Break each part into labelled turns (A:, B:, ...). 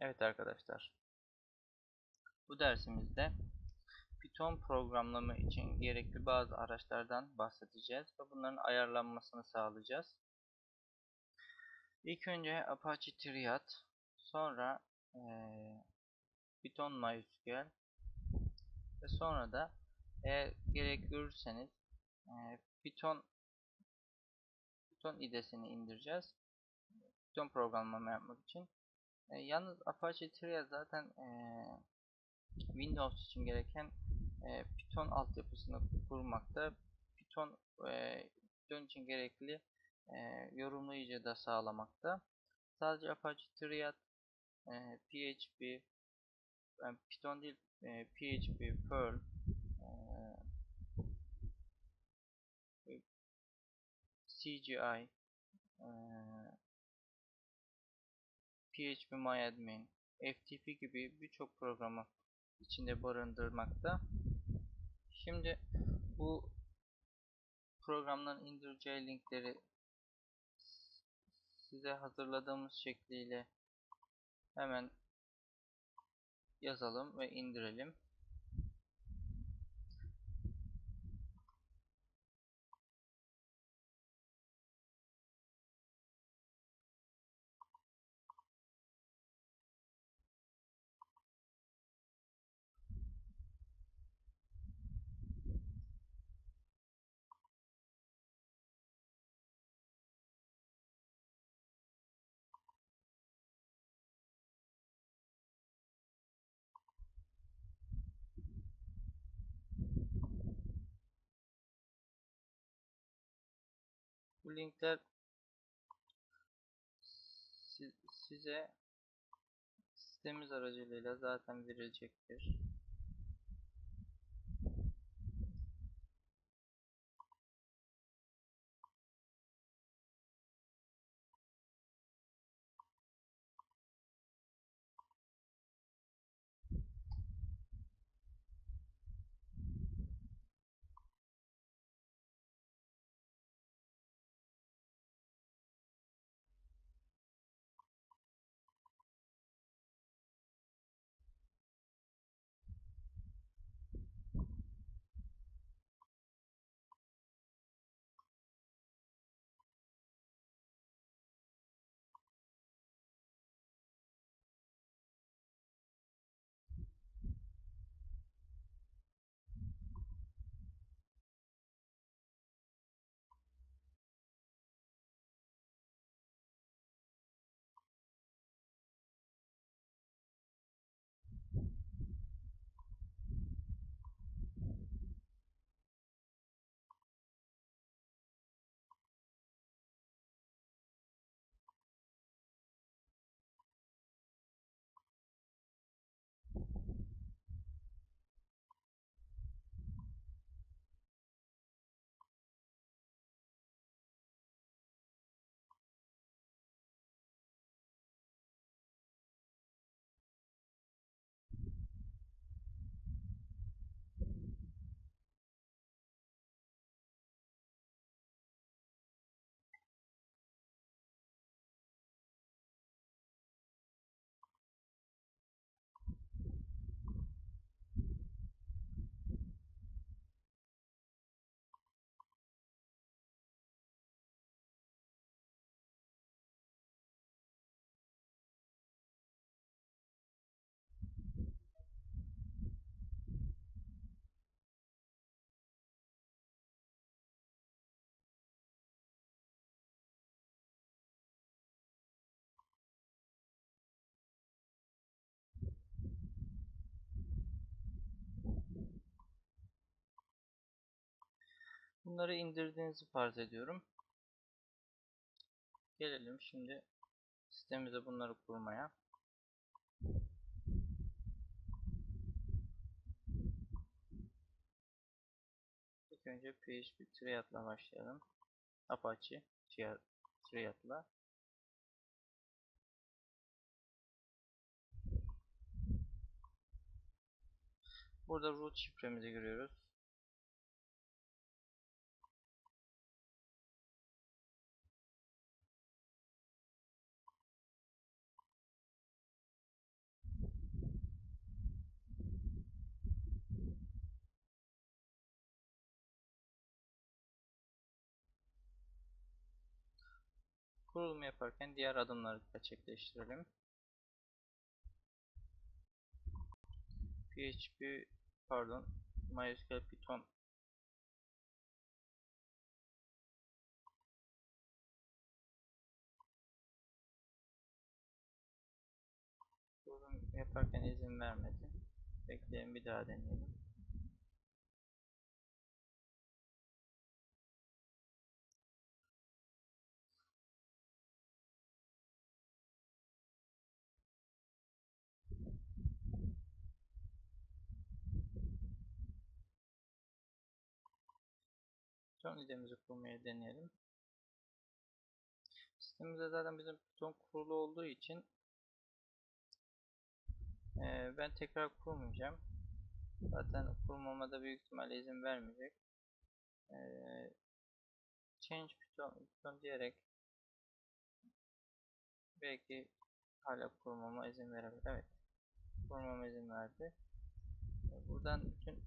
A: Evet arkadaşlar. Bu dersimizde Python programlama için gerekli bazı araçlardan bahsedeceğiz ve bunların ayarlanmasını sağlayacağız. İlk önce Apache Triad, sonra e, Python MySQL ve sonra da eğer gerek görürseniz e, Python Python idesini indireceğiz. Python programlama yapmak için. E, yalnız Apache Triad zaten e, Windows için gereken e, Python altyapısını kurmakta. Python, e, Python için gerekli e, yorumlayıcı da sağlamakta. Sadece Apache Triad, e, PHP, yani Python değil, e, PHP, Perl, e, CGI, e, phpMyAdmin, FTP gibi birçok programı içinde barındırmakta. Şimdi bu programların indireceği linkleri size hazırladığımız şekliyle hemen yazalım ve indirelim. Bu linkler size sitemiz aracılığıyla zaten verilecektir. Bunları indirdiğinizi farz ediyorum. Gelelim şimdi sitemize bunları kurmaya. İlk önce PHP Triad'la başlayalım. Apache Triad'la. Burada root şifremizi görüyoruz. Kurulum yaparken diğer adımları gerçekleştirelim. PHP pardon MySQL Python kurulum yaparken izin vermedi. Bekleyin bir daha deneyelim. Python idemizi kurmaya deneyelim. Sistemimizde zaten bizim Python kurulu olduğu için e, ben tekrar kurmayacağım. Zaten kurmama da büyük ihtimalle izin vermeyecek. E, change Python, Python diyerek belki hala kurmama izin verebilir. Evet. Kurmama izin verdi. Buradan bütün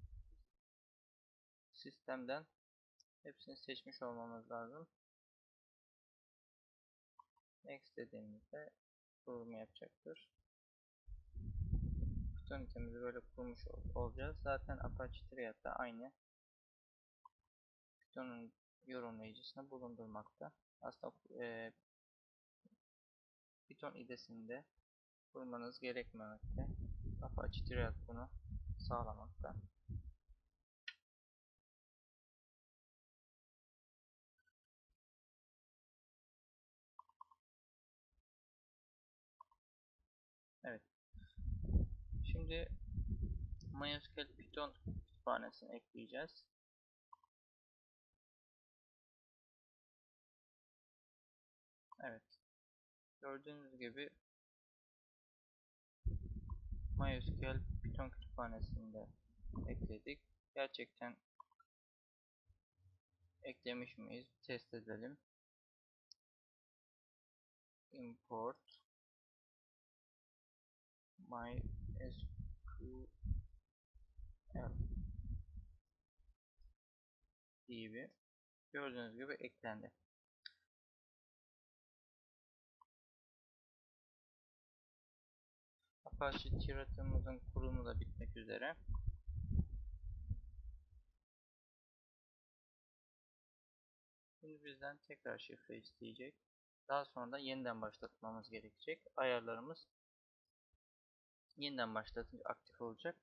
A: sistemden Hepsini seçmiş olmamız lazım. Next dediğimizde kurulumu yapacaktır. Python itemizi böyle kurmuş ol olacağız. Zaten Apache Triad'da aynı Python'un yorumlayıcısını bulundurmakta. Aslında e, Python idesinde kurmanız gerekmemekte. Apache Triad bunu sağlamakta. Şimdi MySQL Python kütüphanesini ekleyeceğiz. Evet. Gördüğünüz gibi MySQL Python kütüphanesinde ekledik. Gerçekten eklemiş miyiz? Test edelim. Import MySQL gibi gördüğünüz gibi eklendi. Apache tiratımızın kurulumu da bitmek üzere. Şimdi bizden tekrar şifre isteyecek. Daha sonra da yeniden başlatmamız gerekecek. Ayarlarımız yeniden başlatınca aktif olacak.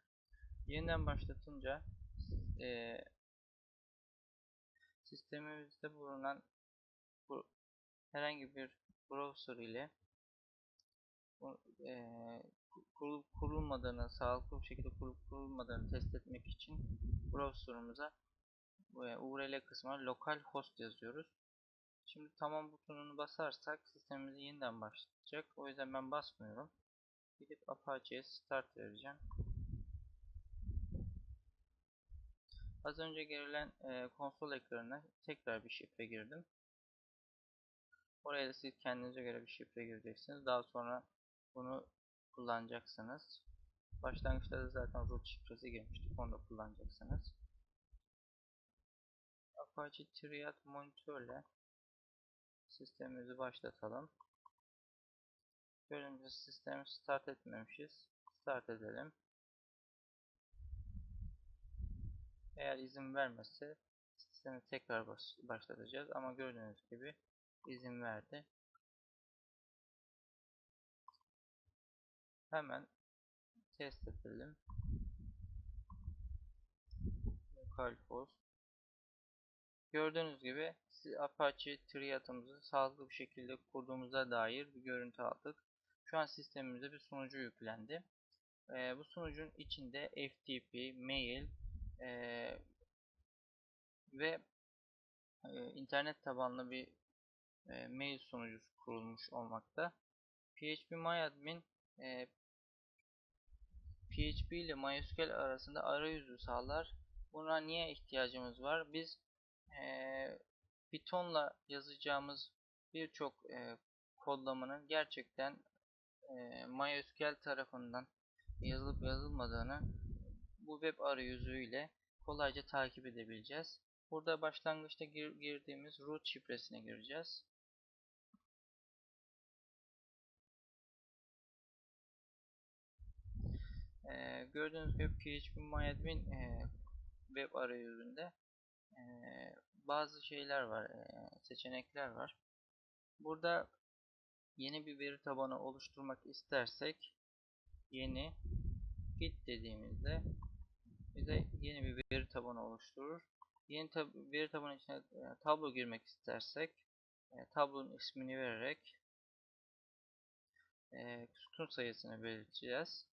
A: Yeniden başlatınca e, sistemimizde bulunan bu herhangi bir browser ile e, kurulup kurulmadığını, sağlıklı bir şekilde kurulup kurulmadığını test etmek için browser'ımıza e, URL kısmına localhost yazıyoruz. Şimdi tamam butonunu basarsak sistemimizi yeniden başlatacak. O yüzden ben basmıyorum. Gidip Apache'ye start vereceğim. Az önce girilen e, konsol ekranına tekrar bir şifre girdim. Oraya da siz kendinize göre bir şifre gireceksiniz. Daha sonra bunu kullanacaksınız. Başlangıçta da zaten root şifresi girmiştik. Onu da kullanacaksınız. Apache Triad monitörle sistemimizi başlatalım. Gördüğünüz sistemi start etmemişiz. Start edelim. Eğer izin vermezse sistemi tekrar baş başlatacağız ama gördüğünüz gibi izin verdi. Hemen test edelim. Localhost Gördüğünüz gibi Apache Triad'ımızı sağlıklı bir şekilde kurduğumuza dair bir görüntü aldık. Şu an sistemimize bir sunucu yüklendi. E, bu sunucun içinde FTP, mail e, ve e, internet tabanlı bir e, mail sunucusu kurulmuş olmakta. PHPMyAdmin e, PHP ile MySQL arasında arayüzü sağlar. Buna niye ihtiyacımız var? Biz e, Python'la yazacağımız birçok e, kodlamanın gerçekten e, MySQL tarafından yazılıp yazılmadığını bu web arayüzüyle kolayca takip edebileceğiz. Burada başlangıçta gir girdiğimiz root şifresine gireceğiz. Ee, gördüğünüz gibi phpMyAdmin e, web arayüzünde e, bazı şeyler var, e, seçenekler var. Burada yeni bir veri tabanı oluşturmak istersek yeni git dediğimizde bize yeni bir veri tabanı oluşturur. Yeni tab veri tabanı içine e, tablo girmek istersek e, tablonun ismini vererek e, sütun sayısını belirteceğiz.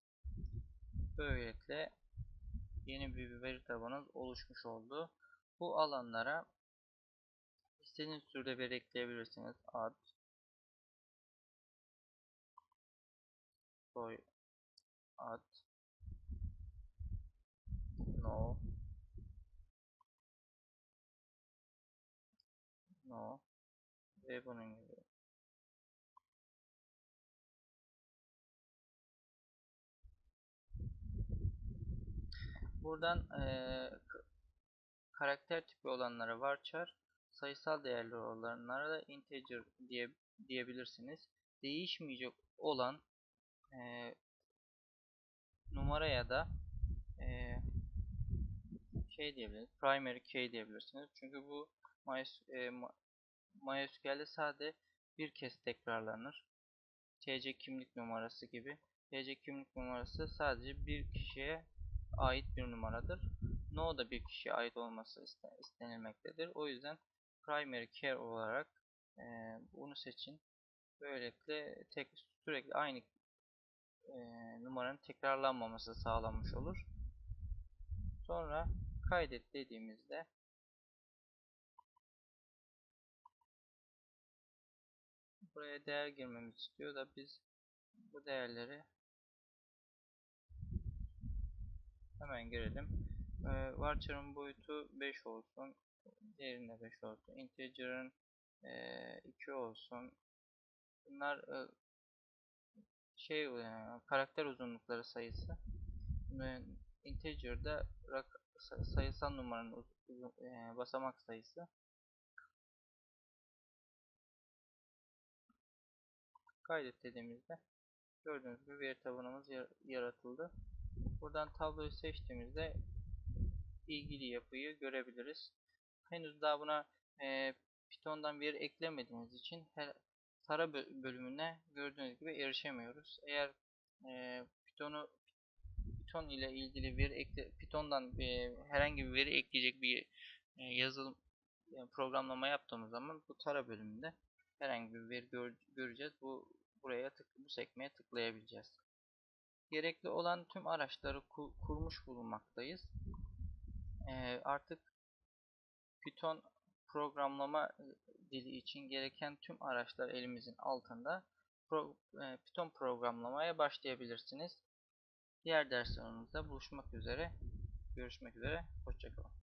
A: Böylelikle yeni bir veri tabanı oluşmuş oldu. Bu alanlara istediğiniz türde veri ekleyebilirsiniz. Ad, soy, ad, no, no ve bunun gibi. Buradan e, karakter tipi olanlara varchar, sayısal değerli olanlara da integer diye diyebilirsiniz. Değişmeyecek olan e, numara ya da e, şey diyebilirsiniz. Primary key diyebilirsiniz. Çünkü bu MySQL'de sadece bir kez tekrarlanır. TC kimlik numarası gibi. TC kimlik numarası sadece bir kişiye ait bir numaradır. No da bir kişiye ait olması istenilmektedir. O yüzden primary key olarak e, bunu seçin. Böylelikle tek sürekli aynı e, numaranın tekrarlanmaması sağlanmış olur. Sonra kaydet dediğimizde buraya değer girmemiz istiyor da biz bu değerleri hemen girelim. Ee, varchar'ın boyutu 5 olsun. Diğerinde 5 olsun. Integer'ın e, 2 olsun. Bunlar e, şey e, karakter uzunlukları sayısı. İnteger'da sayısal numaranın e, basamak sayısı. Kaydet dediğimizde gördüğünüz gibi veri tabanımız yaratıldı. Buradan tabloyu seçtiğimizde ilgili yapıyı görebiliriz. Henüz daha buna e, Python'dan veri eklemediğimiz için tara bölümüne gördüğünüz gibi erişemiyoruz. Eğer e, Python'u Python ile ilgili veri ekle, Python'dan e, herhangi bir veri ekleyecek bir e, yazılım yani programlama yaptığımız zaman bu tara bölümünde herhangi bir veri gör, göreceğiz. Bu buraya tık, bu sekmeye tıklayabileceğiz gerekli olan tüm araçları ku kurmuş bulunmaktayız. Ee, artık Python programlama e, dili için gereken tüm araçlar elimizin altında. Pro, e, Python programlamaya başlayabilirsiniz. Diğer derslerimizde buluşmak üzere. Görüşmek üzere. Hoşçakalın.